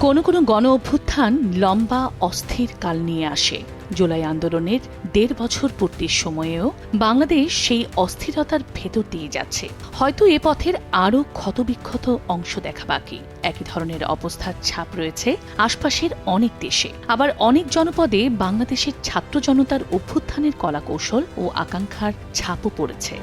কোনো কোনো গণ অভ্যুত্থান লম্বা, অস্থির কাল নিয়ে আসে। জুলাই আন্দোলনের দেড় বছর পূর্তির সময়েও বাংলাদেশ সেই অস্থিরতার ভেতর দিয়ে যাচ্ছে। হয়তো এ পথের আরও ক্ষতবিক্ষত অংশ দেখা বাকি। একই ধরনের অবস্থার ছাপ রয়েছে আশপাশের অনেক দেশে। আবার অনেক জনপদে বাংলাদেশের ছাত্র জনতার অভ্যুত্থানের কলাকৌশল ও আকাঙ্ক্ষার ছাপও পড়েছে।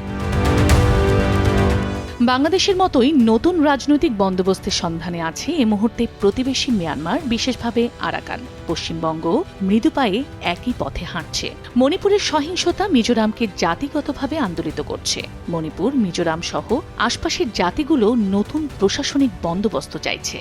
বাংলাদেশের মতোই নতুন রাজনৈতিক বন্দোবস্তের সন্ধানে আছে এ মুহূর্তে প্রতিবেশী মিয়ানমার, বিশেষভাবে আরাকান। পশ্চিমবঙ্গ মৃদু পায়ে একই পথে হাঁটছে। মণিপুরের সহিংসতা মিজোরামকে জাতিগতভাবে আন্দোলিত করছে। মণিপুর, মিজোরাম সহ আশপাশের জাতিগুলো নতুন প্রশাসনিক বন্দোবস্ত চাইছে।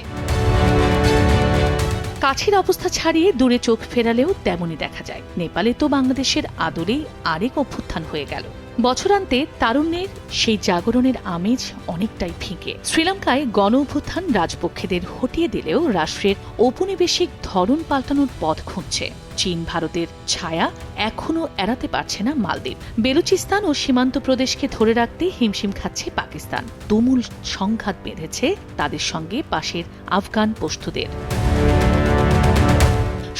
কাছের অবস্থা ছাড়িয়ে দূরে চোখ ফেরালেও তেমনই দেখা যায়। নেপালে তো বাংলাদেশের আদরেই আরেক অভ্যুত্থান হয়ে গেল। বছরান্তে তারুণ্যের সেই জাগরণের আমেজ অনেকটাই ফিকে। শ্রীলঙ্কায় গণ অভ্যুত্থান রাজপক্ষেদের হটিয়ে দিলেও রাষ্ট্রের ঔপনিবেশিক ধরন পাল্টানোর পথ খুঁজছে। চীন, ভারতের ছায়া এখনও এড়াতে পারছে না মালদ্বীপ। বেলুচিস্তান ও সীমান্ত প্রদেশকে ধরে রাখতে হিমশিম খাচ্ছে পাকিস্তান। তুমুল সংঘাত বেঁধেছে তাদের সঙ্গে পাশের আফগান পস্তুদের।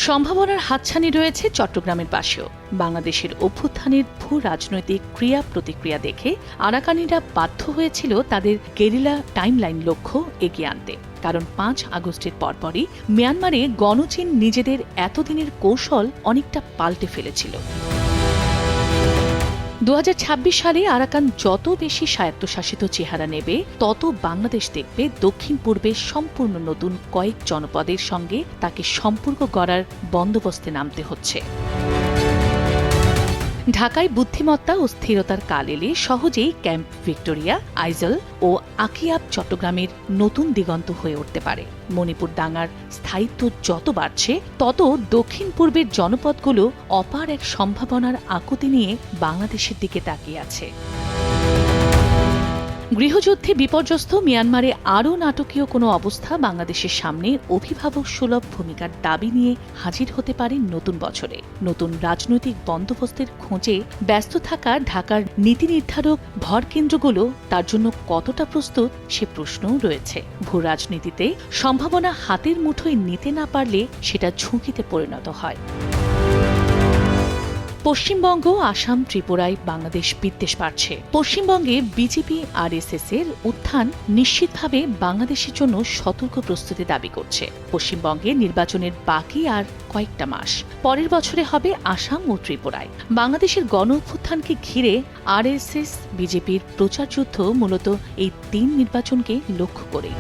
সম্ভাবনার হাতছানি রয়েছে চট্টগ্রামের পাশেও। বাংলাদেশের অভ্যুত্থানের ভূ রাজনৈতিক ক্রিয়া প্রতিক্রিয়া দেখে আরাকানিরা বাধ্য হয়েছিল তাদের গেরিলা টাইমলাইন লক্ষ্য এগিয়ে আনতে। কারণ পাঁচ আগস্টের পরপরই মিয়ানমারে গণচীন নিজেদের এতদিনের কৌশল অনেকটা পাল্টে ফেলেছিল। দু হাজার ছাব্বিশ সালে আরাকান যত বেশি স্বায়ত্তশাসিত চেহারা নেবে, তত বাংলাদেশ দেখবে দক্ষিণ পূর্বে সম্পূর্ণ নতুন কয়েক জনপদের সঙ্গে তাকে সম্পর্ক করার বন্দোবস্তে নামতে হচ্ছে। ঢাকায় বুদ্ধিমত্তা ও স্থিরতার কাল এলে সহজেই ক্যাম্প ভিক্টোরিয়া, আইজল ও আকিয়াব চট্টগ্রামের নতুন দিগন্ত হয়ে উঠতে পারে। মণিপুর ডাঙ্গার স্থায়িত্ব যত বাড়ছে, তত দক্ষিণ পূর্বের জনপদগুলো অপার এক সম্ভাবনার আকুতি নিয়ে বাংলাদেশের দিকে তাকিয়ে আছে। গৃহযুদ্ধে বিপর্যস্ত মিয়ানমারে আরও নাটকীয় কোনো অবস্থা বাংলাদেশের সামনে অভিভাবক সুলভ ভূমিকার দাবি নিয়ে হাজির হতে পারে নতুন বছরে। নতুন রাজনৈতিক বন্দোবস্তের খোঁজে ব্যস্ত থাকা ঢাকার নীতি নির্ধারক ভর কেন্দ্রগুলো তার জন্য কতটা প্রস্তুত সে প্রশ্নও রয়েছে। ভূ রাজনীতিতে সম্ভাবনা হাতের মুঠোয় নিতে না পারলে সেটা ঝুঁকিতে পরিণত হয়। পশ্চিমবঙ্গ, আসাম, ত্রিপুরায় বাংলাদেশ বিদ্বেষ বাড়ছে। পশ্চিমবঙ্গে বিজেপি আর এস এর উত্থান নিশ্চিতভাবে বাংলাদেশের জন্য সতর্ক প্রস্তুতি দাবি করছে। পশ্চিমবঙ্গে নির্বাচনের বাকি আর কয়েকটা মাস। পরের বছরে হবে আসাম ও ত্রিপুরায়। বাংলাদেশের গণ অভ্যুত্থানকে ঘিরে আর বিজেপির প্রচার যুদ্ধ মূলত এই তিন নির্বাচনকে লক্ষ্য করেই।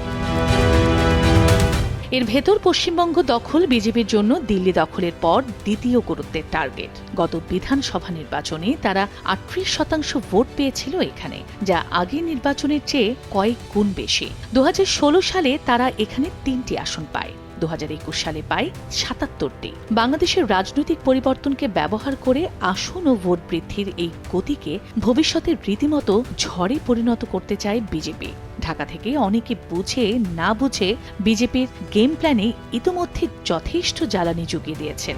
এর ভেতর পশ্চিমবঙ্গ দখল, বিজেপির জন্য দিল্লি দখলের পর দ্বিতীয় গুরুত্বের টার্গেট। গত বিধানসভা নির্বাচনে তারা আটত্রিশ শতাংশ ভোট পেয়েছিল এখানে, যা আগের নির্বাচনের চেয়ে কয়েক গুণ বেশি। দু হাজার ষোলো সালে তারা এখানে তিনটি আসন পায়, দু হাজার একুশ সালে পায় সাতাত্তরটি। বাংলাদেশের রাজনৈতিক পরিবর্তনকে ব্যবহার করে আসন ও ভোট বৃদ্ধির এই গতিকে ভবিষ্যতে রীতিমতো ঝড়ে পরিণত করতে চায় বিজেপি। ঢাকা থেকে অনেকে বুঝে, না বুঝে বিজেপির গেম প্ল্যানে ইতোমধ্যে যথেষ্ট জ্বালানি জুগিয়ে দিয়েছেন।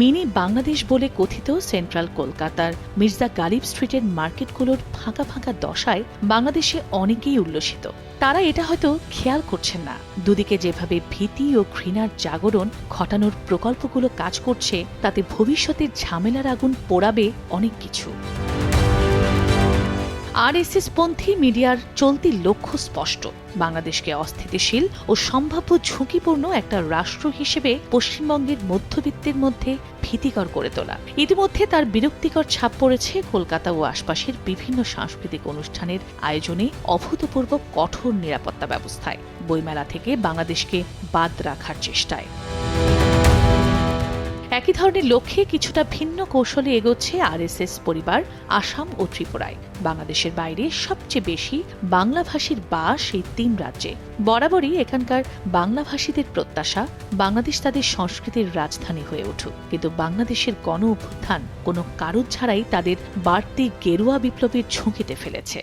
মিনি বাংলাদেশ বলে কথিত সেন্ট্রাল কলকাতার মির্জা গালিব স্ট্রিটের মার্কেটগুলোর ফাঁকা ফাঁকা দশায় বাংলাদেশে অনেকেই উল্লসিত। তারা এটা হয়তো খেয়াল করছেন না। দুদিকে যেভাবে ভীতি ও ঘৃণার জাগরণ ঘটানোর প্রকল্পগুলো কাজ করছে, তাতে ভবিষ্যতের ঝামেলার আগুন পোড়াবে অনেক কিছু। আরএসএস পন্থী মিডিয়ার চলতি লক্ষ্য স্পষ্ট। বাংলাদেশকে অস্থিতিশীল ও সম্ভাব্য ঝুঁকিপূর্ণ একটা রাষ্ট্র হিসেবে পশ্চিমবঙ্গের মধ্যবিত্তের মধ্যে ভীতিকর করে তোলা। ইতিমধ্যে তার বিরক্তিকর ছাপ পড়েছে কলকাতা ও আশপাশের বিভিন্ন সাংস্কৃতিক অনুষ্ঠানের আয়োজনে অভূতপূর্ব কঠোর নিরাপত্তা ব্যবস্থায়। বইমেলা থেকে বাংলাদেশকে বাদ রাখার চেষ্টায়। একই ধরনের লক্ষ্যে কিছুটা ভিন্ন কৌশলে এগোচ্ছে আরএসএস পরিবার আসাম ও ত্রিপুরায়। বাংলাদেশের বাইরে সবচেয়ে বেশি বাংলাভাষীর বাস এই তিন রাজ্যে। বরাবরই এখানকার বাংলাভাষীদের প্রত্যাশা বাংলাদেশ তাদের সংস্কৃতির রাজধানী হয়ে উঠুক। কিন্তু বাংলাদেশের গণ অভ্যুত্থান কোনো কারণ ছাড়াই তাদের বাড়তি গেরুয়া বিপ্লবের ঝুঁকিতে ফেলেছে।